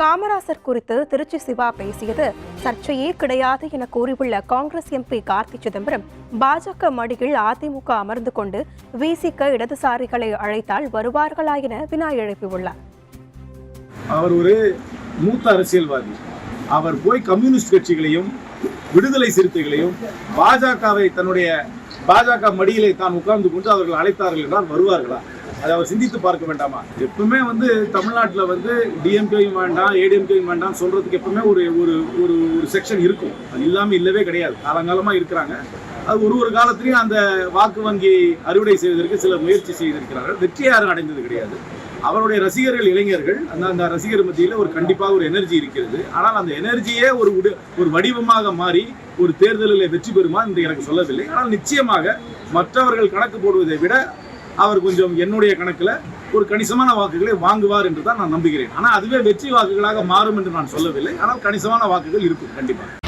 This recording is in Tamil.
காமராசர் குறித்து திருச்சி சிவா பேசியது சர்ச்சையே கிடையாது என கூறியுள்ள காங்கிரஸ் எம்பி கார்த்தி சிதம்பரம் பாஜக மடியில் அதிமுக அமர்ந்து கொண்டு விசிக இடதுசாரிகளை அழைத்தால் வருவார்களா என வினா எழுப்பியுள்ளார். அவர் ஒரு மூத்த அரசியல்வாதி. அவர் போய் கம்யூனிஸ்ட் கட்சிகளையும் விடுதலை சிறுத்தைகளையும் பாஜகவை தன்னுடைய பாஜக மடியிலே தான் உட்கார்ந்து கொண்டு அவர்கள் அழைத்தார்கள் என்றால் வருவார்களா? அதை அவர் சிந்தித்து பார்க்க வேண்டாமா? எப்பவுமே வந்து தமிழ்நாட்டில் வந்து டிஎம்கேயும் வேண்டாம் ஏடிஎம்கேயும் வேண்டாம் சொல்றதுக்கு எப்பவுமே ஒரு ஒரு ஒரு ஒரு செக்ஷன் இருக்கும். அது இல்லாமல் இல்லவே கிடையாது. காலங்காலமாக இருக்கிறாங்க. அது ஒரு ஒரு காலத்திலையும் அந்த வாக்கு வங்கி அறுவடை செய்வதற்கு சில முயற்சி செய்திருக்கிறார்கள். வெற்றி யாரும் அடைந்தது கிடையாது. அவருடைய ரசிகர்கள் இளைஞர்கள் அந்த அந்த ரசிகர் மத்தியில் ஒரு கண்டிப்பாக ஒரு எனர்ஜி இருக்கிறது. ஆனால் அந்த எனர்ஜியே ஒரு உடு- ஒரு வடிவமாக மாறி ஒரு தேர்தலில் வெற்றி பெறுமா என்று எனக்கு சொல்லவில்லை. ஆனால் நிச்சயமாக மற்றவர்கள் கணக்கு போடுவதை விட அவர் கொஞ்சம் என்னுடைய கணக்கில் ஒரு கணிசமான வாக்குகளை வாங்குவார் என்று தான் நான் நம்புகிறேன். ஆனால் அதுவே வெற்றி வாக்குகளாக மாறும் என்று நான் சொல்லவில்லை. ஆனால் கணிசமான வாக்குகள் இருக்கும் கண்டிப்பாக